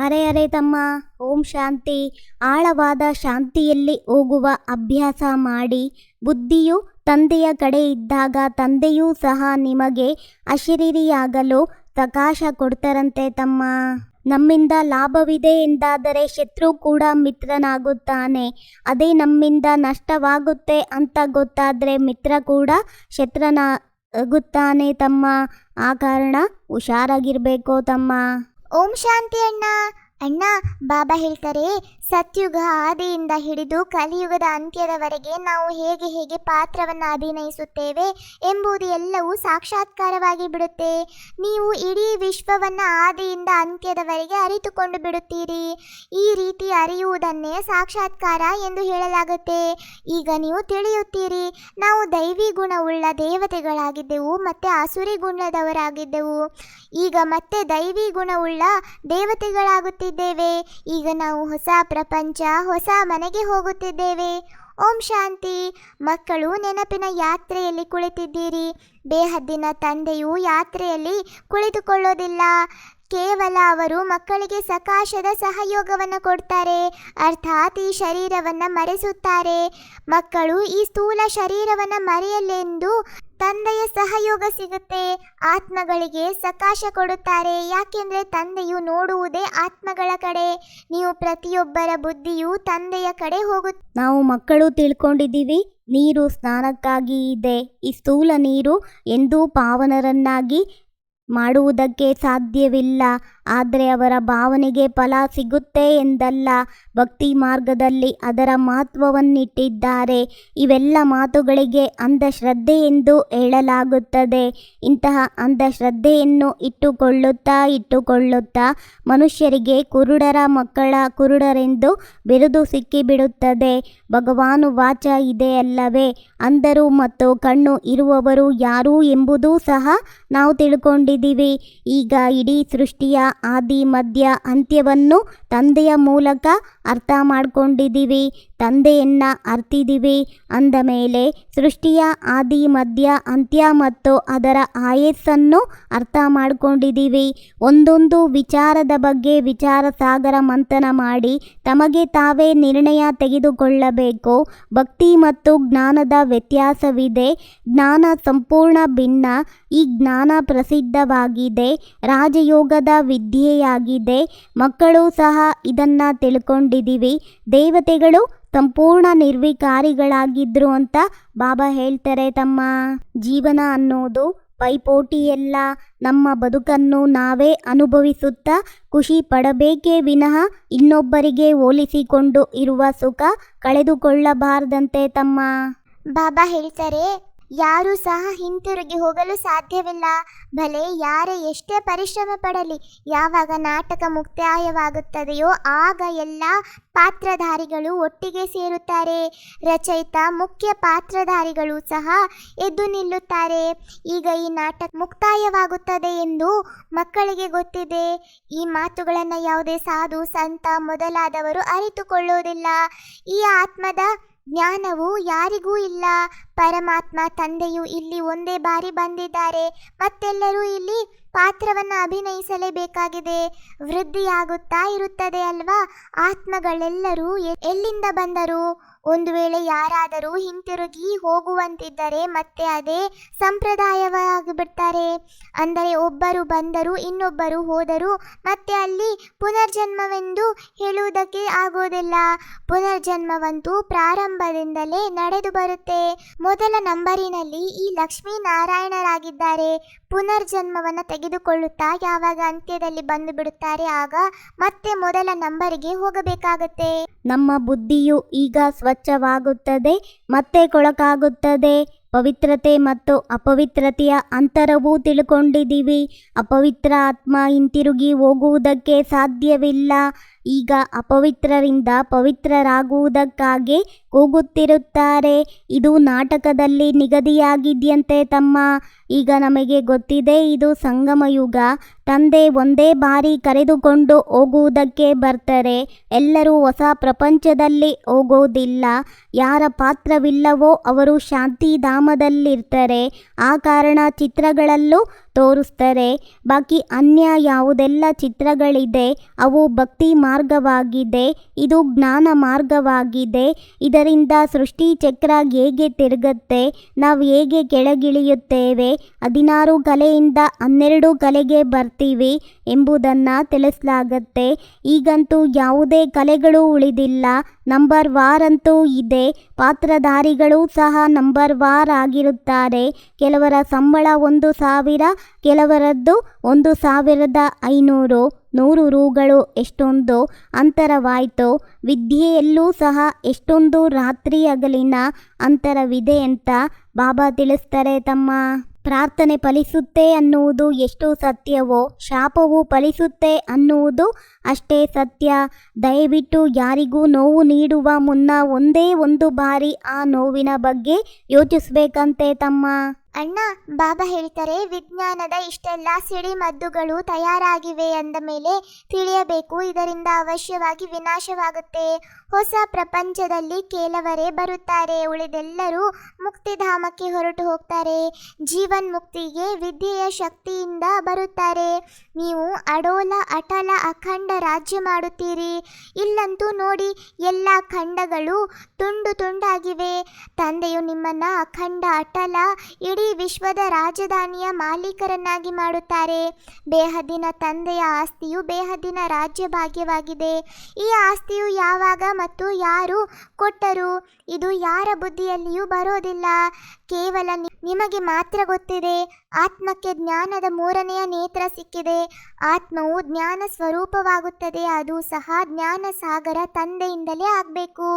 ಅರೆ ಅರೆ ತಮ್ಮ, ಓಂ ಶಾಂತಿ. ಆಳವಾದ ಶಾಂತಿಯಲ್ಲಿ ಹೋಗುವ ಅಭ್ಯಾಸ ಮಾಡಿ. ಬುದ್ಧಿಯು ತಂದೆಯ ಕಡೆ ಇದ್ದಾಗ ತಂದೆಯೂ ಸಹ ನಿಮಗೆ ಅಶರೀರಿಯಾಗಲು ಪ್ರಕಾಶ ಕೊಡ್ತಾರಂತೆ ತಮ್ಮ. ನಮ್ಮಿಂದ ಲಾಭವಿದೆ ಎಂದಾದರೆ ಶತ್ರು ಕೂಡ ಮಿತ್ರನಾಗುತ್ತಾನೆ. ಅದೇ ನಮ್ಮಿಂದ ನಷ್ಟವಾಗುತ್ತೆ ಅಂತ ಗೊತ್ತಾದರೆ ಮಿತ್ರ ಕೂಡ ಶತ್ರನಾಗುತ್ತಾನೆ ತಮ್ಮ. ಆ ಕಾರಣ ಹುಷಾರಾಗಿರ್ಬೇಕು ತಮ್ಮ. ಓಂ ಶಾಂತಿ ಅಣ್ಣ. ಅಣ್ಣ, ಬಾಬಾ ಹೇಳ್ತಾರೆ ಸತ್ಯುಗ ಆದಿಯಿಂದ ಹಿಡಿದು ಕಲಿಯುಗದ ಅಂತ್ಯದವರೆಗೆ ನಾವು ಹೇಗೆ ಹೇಗೆ ಪಾತ್ರವನ್ನು ಅಭಿನಯಿಸುತ್ತೇವೆ ಎಂಬುದು ಎಲ್ಲವೂ ಸಾಕ್ಷಾತ್ಕಾರವಾಗಿ ಬಿಡುತ್ತೆ. ನೀವು ಇಡೀ ವಿಶ್ವವನ್ನು ಆದಿಯಿಂದ ಅಂತ್ಯದವರೆಗೆ ಅರಿತುಕೊಂಡು ಬಿಡುತ್ತೀರಿ. ಈ ರೀತಿ ಅರಿಯುವುದನ್ನೇ ಸಾಕ್ಷಾತ್ಕಾರ ಎಂದು ಹೇಳಲಾಗುತ್ತೆ. ಈಗ ನೀವು ತಿಳಿಯುತ್ತೀರಿ, ನಾವು ದೈವಿ ಗುಣವುಳ್ಳ ದೇವತೆಗಳಾಗಿದ್ದೆವು ಮತ್ತು ಆಸುರಿ ಗುಣದವರಾಗಿದ್ದೆವು. ಈಗ ಮತ್ತೆ ದೈವಿ ಗುಣವುಳ್ಳ ದೇವತೆಗಳಾಗುತ್ತಿದ್ದೇವೆ. ಈಗ ನಾವು ಹೊಸ ಪ್ರಪಂಚ ಹೊಸ ಮನೆಗೆ ಹೋಗುತ್ತಿದ್ದೇವೆ. ಓಂ ಶಾಂತಿ. ಮಕ್ಕಳು ನೆನಪಿನ ಯಾತ್ರೆಯಲ್ಲಿ ಕುಳಿತಿದ್ದೀರಿ. ಬೇಹದ್ದಿನ ತಂದೆಯು ಯಾತ್ರೆಯಲ್ಲಿ ಕುಳಿತುಕೊಳ್ಳೋದಿಲ್ಲ. ಕೇವಲ ಅವರು ಮಕ್ಕಳಿಗೆ ಸಕಾಶದ ಸಹಯೋಗವನ್ನು ಕೊಡ್ತಾರೆ. ಅರ್ಥಾತ್ ಈ ಶರೀರವನ್ನು ಮರೆಸುತ್ತಾರೆ. ಮಕ್ಕಳು ಈ ಸ್ಥೂಲ ಶರೀರವನ್ನು ಮರೆಯಲೆಂದು ತಂದೆಯ ಸಹಯೋಗ ಸಿಗುತ್ತೆ. ಆತ್ಮಗಳಿಗೆ ಸಕಾಶ ಕೊಡುತ್ತಾರೆ. ಯಾಕೆಂದರೆ ತಂದೆಯು ನೋಡುವುದೇ ಆತ್ಮಗಳ ಕಡೆ. ನೀವು ಪ್ರತಿಯೊಬ್ಬರ ಬುದ್ಧಿಯು ತಂದೆಯ ಕಡೆ ಹೋಗುತ್ತೆ ನಾವು ಮಕ್ಕಳು ತಿಳ್ಕೊಂಡಿದ್ದೀವಿ. ನೀರು ಸ್ನಾನಕ್ಕಾಗಿ ಇದೆ. ಈ ಸ್ಥೂಲ ನೀರು ಎಂದೂ ಪಾವನರನ್ನಾಗಿ ಮಾಡುವುದಕ್ಕೆ ಸಾಧ್ಯವಿಲ್ಲ. ಆದರೆ ಅವರ ಭಾವನೆಗೆ ಫಲ ಸಿಗುತ್ತೆ ಎಂದಲ್ಲ. ಭಕ್ತಿ ಮಾರ್ಗದಲ್ಲಿ ಅದರ ಮಹತ್ವವನ್ನಿಟ್ಟಿದ್ದಾರೆ. ಇವೆಲ್ಲ ಮಾತುಗಳಿಗೆ ಅಂಧಶ್ರದ್ಧೆ ಎಂದು ಹೇಳಲಾಗುತ್ತದೆ. ಇಂತಹ ಅಂಧಶ್ರದ್ಧೆಯನ್ನು ಇಟ್ಟುಕೊಳ್ಳುತ್ತಾ ಇಟ್ಟುಕೊಳ್ಳುತ್ತಾ ಮನುಷ್ಯರಿಗೆ ಕುರುಡರ ಮಕ್ಕಳ ಕುರುಡರೆಂದು ಬಿರುದು ಸಿಕ್ಕಿಬಿಡುತ್ತದೆ. ಭಗವಾನು ವಾಚ ಇದೆ ಅಲ್ಲವೇ? ಅಂಧರು ಮತ್ತು ಕಣ್ಣು ಇರುವವರು ಯಾರು ಎಂಬುದೂ ಸಹ ನಾವು ತಿಳ್ಕೊಂಡಿದ್ದೀವಿ. ಈಗ ಇಡೀ ಸೃಷ್ಟಿಯ ಆದಿ ಮಧ್ಯ ಅಂತ್ಯವನ್ನು ತಂದೆಯ ಮೂಲಕ ಅರ್ಥ ಮಾಡ್ಕೊಂಡಿದ್ದೀವಿ ತಂದೆಯನ್ನ ಅರ್ತಿದ್ದೀವಿ ಅಂದ ಮೇಲೆ ಸೃಷ್ಟಿಯ ಆದಿ, ಮಧ್ಯ, ಅಂತ್ಯ ಮತ್ತು ಅದರ ಆಯಸ್ಸನ್ನು ಅರ್ಥ ಮಾಡಿಕೊಂಡಿದ್ದೀವಿ ಒಂದೊಂದು ವಿಚಾರದ ಬಗ್ಗೆ ವಿಚಾರ ಸಾಗರ ಮಂಥನ ಮಾಡಿ ತಮಗೆ ತಾವೇ ನಿರ್ಣಯ ತೆಗೆದುಕೊಳ್ಳಬೇಕು. ಭಕ್ತಿ ಮತ್ತು ಜ್ಞಾನದ ವ್ಯತ್ಯಾಸವಿದೆ. ಜ್ಞಾನ ಸಂಪೂರ್ಣ ಭಿನ್ನ. ಈ ಜ್ಞಾನ ಪ್ರಸಿದ್ಧವಾಗಿದೆ. ರಾಜಯೋಗದ ವಿದ್ಯೆಯಾಗಿದೆ. ಮಕ್ಕಳು ಸಹ ಇದನ್ನ ತಿಳ್ಕೊಂಡಿದ್ದೀವಿ ದೇವತೆಗಳು ಸಂಪೂರ್ಣ ನಿರ್ವಿಕಾರಿಗಳಾಗಿದ್ರು ಅಂತ ಬಾಬಾ ಹೇಳ್ತಾರೆ ತಮ್ಮ ಜೀವನ ಅನ್ನೋದು ಪೈಪೋಟಿಯಲ್ಲ. ನಮ್ಮ ಬದುಕನ್ನು ನಾವೇ ಅನುಭವಿಸುತ್ತಾ ಖುಷಿ ಪಡಬೇಕೇ ವಿನಃ ಇನ್ನೊಬ್ಬರಿಗೆ ಹೋಲಿಸಿಕೊಂಡು ಇರುವ ಸುಖ ಕಳೆದುಕೊಳ್ಳಬಾರದಂತೆ ತಮ್ಮ. ಬಾಬಾ ಹೇಳ್ತಾರೆ ಯಾರೂ ಸಹ ಹಿಂತಿರುಗಿ ಹೋಗಲು ಸಾಧ್ಯವಿಲ್ಲ. ಭಲೆ, ಯಾರೇ ಎಷ್ಟೇ ಪರಿಶ್ರಮ ಪಡಲಿ, ಯಾವಾಗ ನಾಟಕ ಮುಕ್ತಾಯವಾಗುತ್ತದೆಯೋ ಆಗ ಎಲ್ಲ ಪಾತ್ರಧಾರಿಗಳು ಒಟ್ಟಿಗೆ ಸೇರುತ್ತಾರೆ. ರಚಯಿತ ಮುಖ್ಯ ಪಾತ್ರಧಾರಿಗಳು ಸಹ ಎದ್ದು ನಿಲ್ಲುತ್ತಾರೆ. ಈಗ ಈ ನಾಟಕ ಮುಕ್ತಾಯವಾಗುತ್ತದೆ ಎಂದು ಮಕ್ಕಳಿಗೆ ಗೊತ್ತಿದೆ. ಈ ಮಾತುಗಳನ್ನು ಯಾವುದೇ ಸಾಧು, ಸಂತ ಮೊದಲಾದವರು ಅರಿತುಕೊಳ್ಳುವುದಿಲ್ಲ. ಈ ಆತ್ಮದ ಜ್ಞಾನವು ಯಾರಿಗೂ ಇಲ್ಲ. ಪರಮಾತ್ಮ ತಂದೆಯು ಇಲ್ಲಿ ಒಂದೇ ಬಾರಿ ಬಂದಿದ್ದಾರೆ. ಮತ್ತೆಲ್ಲರೂ ಇಲ್ಲಿ ಪಾತ್ರವನ್ನು ಅಭಿನಯಿಸಲೇಬೇಕಾಗಿದೆ. ವೃದ್ಧಿಯಾಗುತ್ತಾ ಇರುತ್ತದೆ ಅಲ್ವಾ? ಆತ್ಮಗಳೆಲ್ಲರೂ ಎಲ್ಲಿಂದ ಬಂದರು? ಒಂದು ವೇಳೆ ಯಾರಾದರೂ ಹಿಂತಿರುಗಿ ಹೋಗುವಂತಿದ್ದರೆ ಮತ್ತೆ ಅದೇ ಸಂಪ್ರದಾಯವಾಗಿ ಬಿಡ್ತಾರೆ ಅಂದರೆ ಒಬ್ಬರು ಬಂದರು ಇನ್ನೊಬ್ಬರು ಹೋದರು ಮತ್ತೆ ಅಲ್ಲಿ ಪುನರ್ಜನ್ಮವೆಂದು ಹೇಳುವುದಕ್ಕೆ ಆಗೋದಿಲ್ಲ ಪುನರ್ಜನ್ಮವಂತೂ ಪ್ರಾರಂಭದಿಂದಲೇ ನಡೆದು ಬರುತ್ತೆ. ಮೊದಲ ನಂಬರಿನಲ್ಲಿ ಈ ಲಕ್ಷ್ಮೀನಾರಾಯಣರಾಗಿದ್ದಾರೆ. ಪುನರ್ಜನ್ಮವನ್ನು ತೆಗೆದುಕೊಳ್ಳುತ್ತಾ ಯಾವಾಗ ಅಂತ್ಯದಲ್ಲಿ ಬಂದು ಬಿಡುತ್ತಾರೆ ಆಗ ಮತ್ತೆ ಮೊದಲ ನಂಬರಿಗೆ ಹೋಗಬೇಕಾಗುತ್ತೆ. ನಮ್ಮ ಬುದ್ಧಿಯು ಈಗ ಸ್ವಚ್ಛವಾಗುತ್ತದೆ, ಮತ್ತೆ ಕೊಳಕಾಗುತ್ತದೆ. ಪವಿತ್ರತೆ ಮತ್ತು ಅಪವಿತ್ರತೆಯ ಅಂತರವೂ ತಿಳ್ಕೊಂಡಿದ್ದೀವಿ. ಅಪವಿತ್ರ ಆತ್ಮ ಹಿಂತಿರುಗಿ ಹೋಗುವುದಕ್ಕೆ ಸಾಧ್ಯವಿಲ್ಲ. ಈಗ ಅಪವಿತ್ರರಿಂದ ಪವಿತ್ರರಾಗುವುದಕ್ಕಾಗಿ ಕೂಗುತ್ತಿರುತ್ತಾರೆ ಇದು ನಾಟಕದಲ್ಲಿ ನಿಗದಿಯಾಗಿದೆಯಂತೆ ತಮ್ಮ. ಈಗ ನಮಗೆ ಗೊತ್ತಿದೆ, ಇದು ಸಂಗಮಯುಗ. ತಂದೆ ಒಂದೇ ಬಾರಿ ಕರೆದುಕೊಂಡು ಹೋಗುವುದಕ್ಕೆ ಬರ್ತಾರೆ. ಎಲ್ಲರೂ ಹೊಸ ಪ್ರಪಂಚದಲ್ಲಿ ಹೋಗೋದಿಲ್ಲ ಯಾರ ಪಾತ್ರವಿಲ್ಲವೋ ಅವರು ಶಾಂತಿಧಾಮದಲ್ಲಿರ್ತಾರೆ. ಆ ಕಾರಣ ಚಿತ್ರಗಳಲ್ಲೂ ತೋರಿಸ್ತಾರೆ ಬಾಕಿ ಅನ್ಯ ಯಾವುದೆಲ್ಲ ಚಿತ್ರಗಳಿದೆ, ಅವು ಭಕ್ತಿ ಮಾರ್ಗವಾಗಿದೆ, ಇದು ಜ್ಞಾನ ಮಾರ್ಗವಾಗಿದೆ. ಇದರಿಂದ ಸೃಷ್ಟಿ ಚಕ್ರ ಹೇಗೆ ತಿರುಗುತ್ತೆ, ನಾವು ಹೇಗೆ ಕೆಳಗಿಳಿಯುತ್ತೇವೆ, ಹದಿನಾರು ಕಲೆಯಿಂದ ಹನ್ನೆರಡು ಕಲೆಗೆ ಬರ್ತೀವಿ ಎಂಬುದನ್ನು ತಿಳಿಸಲಾಗತ್ತೆ. ಈಗಂತೂ ಯಾವುದೇ ಕಲೆಗಳು ಉಳಿದಿಲ್ಲ, ನಂಬರ್ ವಾರ್ ಅಂತೂ ಇದೆ, ಪಾತ್ರಧಾರಿಗಳು ಸಹ ನಂಬರ್ ವಾರ್ ಆಗಿರುತ್ತಾರೆ. ಕೆಲವರ ಸಂಬಳ ಒಂದು ಸಾವಿರ, ಕೆಲವರದ್ದು ಒಂದು ಸಾವಿರದ ಐನೂರು. ನೂರು ರೂಗಳು ಎಷ್ಟೊಂದು ಅಂತರವಾಯಿತು, ವಿದ್ಯೆಯಲ್ಲೂ ಸಹ ಎಷ್ಟೊಂದು ರಾತ್ರಿ ಹಗಲಿನ ಅಂತರವಿದೆ ಅಂತ ಬಾಬಾ ತಿಳಿಸ್ತಾರೆ ತಮ್ಮ. ಪ್ರಾರ್ಥನೆ ಫಲಿಸುತ್ತೆ ಅನ್ನುವುದು ಎಷ್ಟು ಸತ್ಯವೋ, ಶಾಪವು ಫಲಿಸುತ್ತೆ ಅನ್ನುವುದು ಅಷ್ಟೇ ಸತ್ಯ. ದಯವಿಟ್ಟು ಯಾರಿಗೂ ನೋವು ನೀಡುವ ಮುನ್ನ ಒಂದೇ ಒಂದು ಬಾರಿ ಆ ನೋವಿನ ಬಗ್ಗೆ ಯೋಚಿಸಬೇಕಂತೆ ತಮ್ಮ. ಅಣ್ಣ ಬಾಬಾ ಹೇಳ್ತಾರೆ ವಿಜ್ಞಾನದ ಇಷ್ಟೆಲ್ಲ ಸಿಡಿಮದ್ದುಗಳು ತಯಾರಾಗಿವೆ ಅಂದ ಮೇಲೆ ತಿಳಿಯಬೇಕು ಇದರಿಂದ ಅವಶ್ಯವಾಗಿ ವಿನಾಶವಾಗುತ್ತೆ. ಹೊಸ ಪ್ರಪಂಚದಲ್ಲಿ ಕೆಲವರೇ ಬರುತ್ತಾರೆ. ಉಳಿದೆಲ್ಲರೂ ಮುಕ್ತಿಧಾಮಕ್ಕೆ ಹೊರಟು ಹೋಗ್ತಾರೆ. ಜೀವನ್ ಮುಕ್ತಿಗೆ ವಿದ್ಯೆಯ ಶಕ್ತಿಯಿಂದ ಬರುತ್ತಾರೆ. ನೀವು ಅಡೋಲ, ಅಟಲ, ಅಖಂಡ ರಾಜ್ಯ ಮಾಡುತ್ತೀರಿ. ಇಲ್ಲಂತೂ ನೋಡಿ, ಎಲ್ಲ ಖಂಡಗಳು ತುಂಡು ತುಂಡಾಗಿವೆ. ತಂದೆಯು ನಿಮ್ಮನ್ನ ಅಖಂಡ, ಅಟಲ, ಇಡೀ ವಿಶ್ವದ ರಾಜಧಾನಿಯ ಮಾಲೀಕರನ್ನಾಗಿ ಮಾಡುತ್ತಾರೆ. ಬೇಹದಿನ ತಂದೆಯ ಆಸ್ತಿಯು ಬೇಹದಿನ ರಾಜ್ಯ ಭಾಗ್ಯವಾಗಿದೆ ಈ ಆಸ್ತಿಯು ಯಾವಾಗ ಮತ್ತು ಯಾರು ಕೊಟ್ಟರು? ಇದು ಯಾರ ಬುದ್ಧಿಯಲ್ಲಿಯೂ ಬರೋದಿಲ್ಲ. ಕೇವಲ ನಿಮಗೆ ಮಾತ್ರ ಗೊತ್ತಿದೆ. ಆತ್ಮಕ್ಕೆ ಜ್ಞಾನದ ಮೂರನೆಯ ನೇತ್ರ ಸಿಕ್ಕಿದೆ. ಆತ್ಮವು ಜ್ಞಾನ ಸ್ವರೂಪವಾಗುತ್ತದೆ. ಅದು ಸಹ ಜ್ಞಾನ ಸಾಗರ ತಂದೆಯಿಂದಲೇ ಆಗಬೇಕು.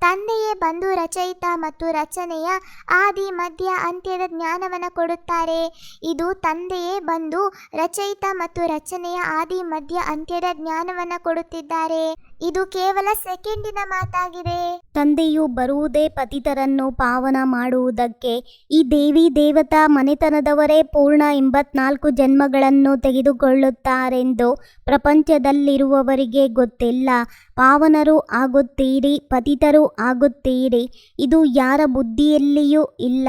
ತಂದೆಯೇ ಬಂದು ರಚಯಿತ ಮತ್ತು ರಚನೆಯ ಆದಿ, ಮಧ್ಯ, ಅಂತ್ಯದ ಜ್ಞಾನವನ್ನು ಕೊಡುತ್ತಾರೆ. ಇದು ತಂದೆಯೇ ಬಂದು ರಚಯಿತ ಮತ್ತು ರಚನೆಯ ಆದಿ, ಮಧ್ಯ, ಅಂತ್ಯದ ಜ್ಞಾನವನ್ನು ಕೊಡುತ್ತಿದ್ದಾರೆ. ಇದು ಕೇವಲ ಸೆಕೆಂಡಿನ ಮಾತಾಗಿದೆ. ತಂದೆಯು ಬರುವುದೇ ಪತಿತರನ್ನು ಪಾವನ ಮಾಡುವುದಕ್ಕೆ ಈ ದೇವಿ ದೇವತಾ ಮನೆತನದವರೇ ಪೂರ್ಣ ಎಂಬತ್ನಾಲ್ಕು ಜನ್ಮಗಳನ್ನು ತೆಗೆದುಕೊಳ್ಳುತ್ತಾರೆಂದು ಪ್ರಪಂಚದಲ್ಲಿರುವವರಿಗೆ ಗೊತ್ತಿಲ್ಲ. ಪಾವನರು ಆಗುತ್ತೀರಿ, ಪತಿತರು ಆಗುತ್ತೀರಿ, ಇದು ಯಾರ ಬುದ್ಧಿಯಲ್ಲಿಯೂ ಇಲ್ಲ.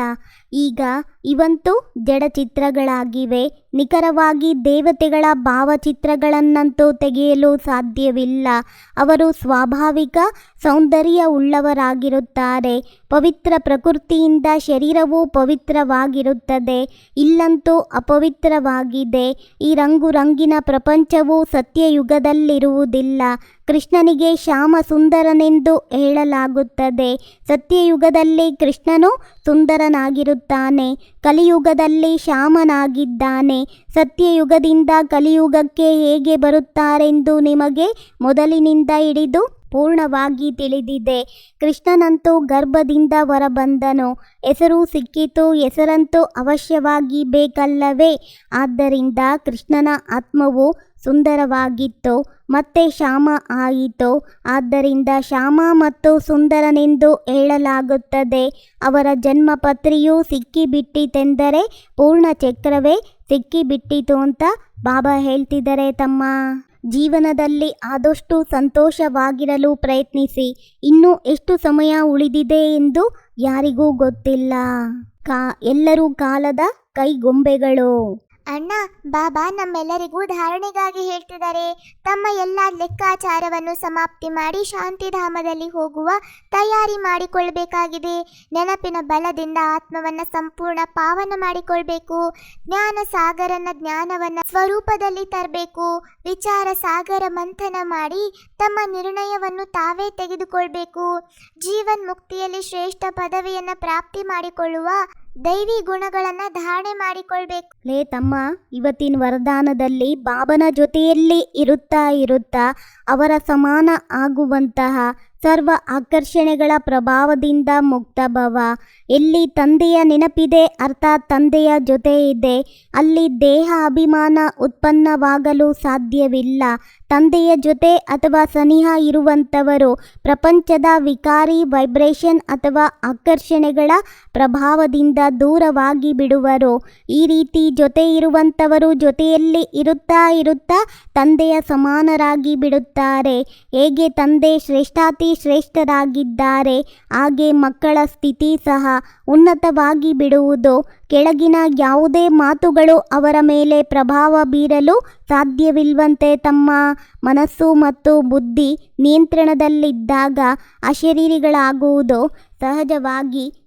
ಈಗ ಇವಂತೂ ಜಡಚಿತ್ರಗಳಾಗಿವೆ. ನಿಖರವಾಗಿ ದೇವತೆಗಳ ಭಾವಚಿತ್ರಗಳನ್ನಂತೂ ತೆಗೆಯಲು ಸಾಧ್ಯವಿಲ್ಲ. ಅವರು ಸ್ವಾಭಾವಿಕ ಸೌಂದರ್ಯ ಉಳ್ಳವರಾಗಿರುತ್ತಾರೆ ಪವಿತ್ರ ಪ್ರಕೃತಿಯಿಂದ ಶರೀರವು ಪವಿತ್ರವಾಗಿರುತ್ತದೆ. ಇಲ್ಲಂತೂ ಅಪವಿತ್ರವಾಗಿದೆ. ಈ ರಂಗು ರಂಗಿನ ಪ್ರಪಂಚವು ಸತ್ಯಯುಗದಲ್ಲಿರುವುದಿಲ್ಲ. ಕೃಷ್ಣನಿಗೆ ಶ್ಯಾಮ ಸುಂದರನೆಂದು ಹೇಳಲಾಗುತ್ತದೆ. ಸತ್ಯಯುಗದಲ್ಲಿ ಕೃಷ್ಣನು ಸುಂದರನಾಗಿರುತ್ತಾನೆ. ಕಲಿಯುಗದಲ್ಲಿ ಶ್ಯಾಮನಾಗಿದ್ದಾನೆ. ಸತ್ಯಯುಗದಿಂದ ಕಲಿಯುಗಕ್ಕೆ ಹೇಗೆ ಬರುತ್ತಾರೆಂದು ನಿಮಗೆ ಮೊದಲಿನಿಂದ ಹಿಡಿದು ಪೂರ್ಣವಾಗಿ ತಿಳಿದಿದೆ. ಕೃಷ್ಣನಂತೂ ಗರ್ಭದಿಂದ ಹೊರಬಂದನು. ಹೆಸರು ಸಿಕ್ಕಿತು. ಹೆಸರಂತೂ ಅವಶ್ಯವಾಗಿ ಬೇಕಲ್ಲವೇ? ಆದ್ದರಿಂದ ಕೃಷ್ಣನ ಆತ್ಮವು ಸುಂದರವಾಗಿತ್ತು. ಮತ್ತೆ ಶ್ಯಾಮ ಆಯಿತು. ಆದ್ದರಿಂದ ಶ್ಯಾಮ ಮತ್ತು ಸುಂದರನೆಂದು ಹೇಳಲಾಗುತ್ತದೆ, ಅವರ ಜನ್ಮಪತ್ರಿಯು ಸಿಕ್ಕಿಬಿಟ್ಟಿತೆಂದರೆ ಪೂರ್ಣ ಚಕ್ರವೇ ಸಿಕ್ಕಿಬಿಟ್ಟಿತು ಅಂತ ಬಾಬಾ ಹೇಳ್ತಿದ್ದಾರೆ. ತಮ್ಮ ಜೀವನದಲ್ಲಿ ಆದಷ್ಟು ಸಂತೋಷವಾಗಿರಲು ಪ್ರಯತ್ನಿಸಿ. ಇನ್ನೂ ಎಷ್ಟು ಸಮಯ ಉಳಿದಿದೆ ಎಂದು ಯಾರಿಗೂ ಗೊತ್ತಿಲ್ಲ. ಕಾ, ಎಲ್ಲರೂ ಕಾಲದ ಕೈಗೊಂಬೆಗಳು. ಅಣ್ಣ, ಬಾಬಾ ನಮ್ಮೆಲ್ಲರಿಗೂ ಧಾರಣೆಗಾಗಿ ಹೇಳ್ತಿದ್ದಾರೆ. ತಮ್ಮ ಎಲ್ಲ ಲೆಕ್ಕಾಚಾರವನ್ನು ಸಮಾಪ್ತಿ ಮಾಡಿ ಶಾಂತಿಧಾಮದಲ್ಲಿ ಹೋಗುವ ತಯಾರಿ ಮಾಡಿಕೊಳ್ಬೇಕಾಗಿದೆ. ನೆನಪಿನ ಬಲದಿಂದ ಆತ್ಮವನ್ನ ಸಂಪೂರ್ಣ ಪಾವನ ಮಾಡಿಕೊಳ್ಬೇಕು. ಜ್ಞಾನ ಸಾಗರನ ಜ್ಞಾನವನ್ನ ಸ್ವರೂಪದಲ್ಲಿ ತರಬೇಕು. ವಿಚಾರ ಸಾಗರ ಮಂಥನ ಮಾಡಿ ತಮ್ಮ ನಿರ್ಣಯವನ್ನು ತಾವೇ ತೆಗೆದುಕೊಳ್ಬೇಕು. ಜೀವನ್ ಮುಕ್ತಿಯಲ್ಲಿ ಶ್ರೇಷ್ಠ ಪದವಿಯನ್ನ ಪ್ರಾಪ್ತಿ ಮಾಡಿಕೊಳ್ಳುವ ದೈವಿ ಗುಣಗಳನ್ನ ಧಾರಣೆ ಮಾಡಿಕೊಳ್ಬೇಕು. ಲೇ ತಮ್ಮ, ಇವತ್ತಿನ ವರದಾನದಲ್ಲಿ ಬಾಬನ ಜೊತೆಯಲ್ಲಿ ಇರುತ್ತಾ ಇರುತ್ತಾ ಅವರ ಸಮಾನ ಆಗುವಂತಹ ಸರ್ವ ಆಕರ್ಷಣೆಗಳ ಪ್ರಭಾವದಿಂದ ಮುಕ್ತ ಭವ. ಎಲ್ಲಿ ತಂದೆಯ ನೆನಪಿದೆ, ಅರ್ಥಾತ್ ತಂದೆಯ ಜೊತೆ ಇದೆ. ಅಲ್ಲಿ ದೇಹ ಅಭಿಮಾನ ಉತ್ಪನ್ನವಾಗಲು ಸಾಧ್ಯವಿಲ್ಲ. ತಂದೆಯ ಜೊತೆ ಅಥವಾ ಸನಿಹ ಇರುವಂಥವರು, ಪ್ರಪಂಚದ ವಿಕಾರಿ, ವೈಬ್ರೇಷನ್ ಅಥವಾ ಆಕರ್ಷಣೆಗಳ ಪ್ರಭಾವದಿಂದ ದೂರವಾಗಿ ಬಿಡುವರು. ಈ ರೀತಿ ಜೊತೆ ಇರುವಂಥವರು ಜೊತೆಯಲ್ಲಿ ಇರುತ್ತಾ ಇರುತ್ತಾ ತಂದೆಯ ಸಮಾನರಾಗಿ ಬಿಡುತ್ತಾರೆ. ಹೇಗೆ ತಂದೆ ಶ್ರೇಷ್ಠಾತಿ ಶ್ರೇಷ್ಠರಾಗಿದ್ದಾರೆ. ಹಾಗೆ ಮಕ್ಕಳ ಸ್ಥಿತಿ ಸಹ ಉನ್ನತವಾಗಿ ಬಿಡುವುದು. ಕೆಳಗಿನ ಯಾವುದೇ ಮಾತುಗಳು ಅವರ ಮೇಲೆ ಪ್ರಭಾವ ಬೀರಲು ಸಾಧ್ಯವಿಲ್ವಂತೆ ತಮ್ಮ ಮನಸ್ಸು ಮತ್ತು ಬುದ್ಧಿ ನಿಯಂತ್ರಣದಲ್ಲಿದ್ದಾಗ ಅಶರೀರಿಗಳಾಗುವುದು. ಸಹಜವಾಗಿ